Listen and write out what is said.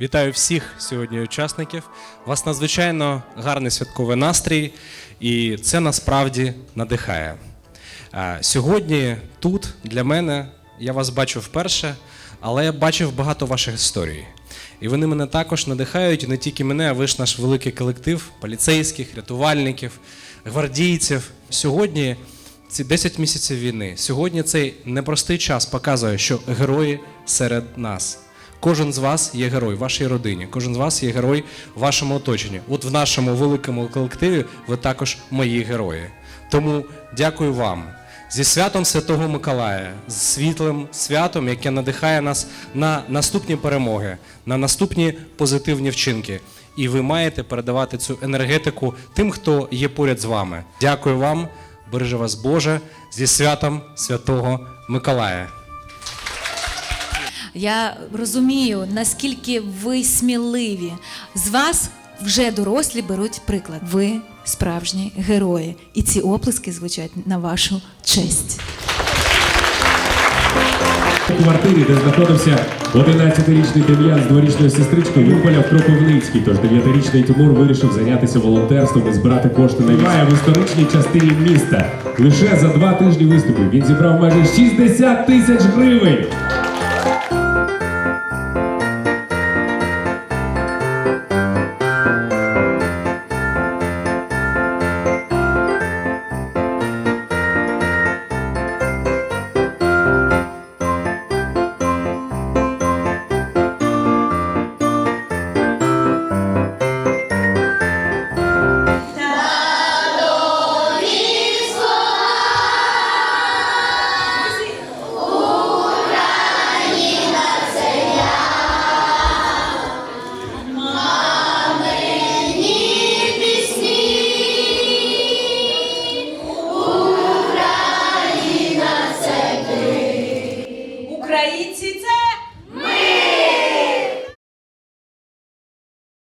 Вітаю всіх сьогодні учасників. У вас надзвичайно гарний святковий настрій, і це насправді надихає. Сьогодні тут для мене я вас бачу вперше, але я бачив багато ваших історій. І вони мене також надихають, не тільки мене, а ви ж наш великий колектив поліцейських, рятувальників, гвардійців. Сьогодні ці 10 місяців війни. Сьогодні цей непростий час показує, що герої серед нас. Кожен з вас є герой в вашій родині, кожен з вас є герой в вашому оточенні. От в нашому великому колективі ви також мої герої. Тому дякую вам зі святом Святого Миколая, з світлим святом, яке надихає нас на наступні перемоги, на наступні позитивні вчинки. І ви маєте передавати цю енергетику тим, хто є поряд з вами. Дякую вам, береже вас Боже, зі святом Святого Миколая. Я розумію, наскільки ви сміливі. З вас вже дорослі беруть приклад. Ви справжні герої. І ці оплески звучать на вашу честь. У квартирі, де знаходився 11-річний Дем'ян з дворічною сестричкою, Юполя в. Тож 9-річний Тимур вирішив зайнятися волонтерством і збирати кошти на війну. в історичній частині міста. Лише за два тижні виступів він зібрав майже 60 тисяч гривень.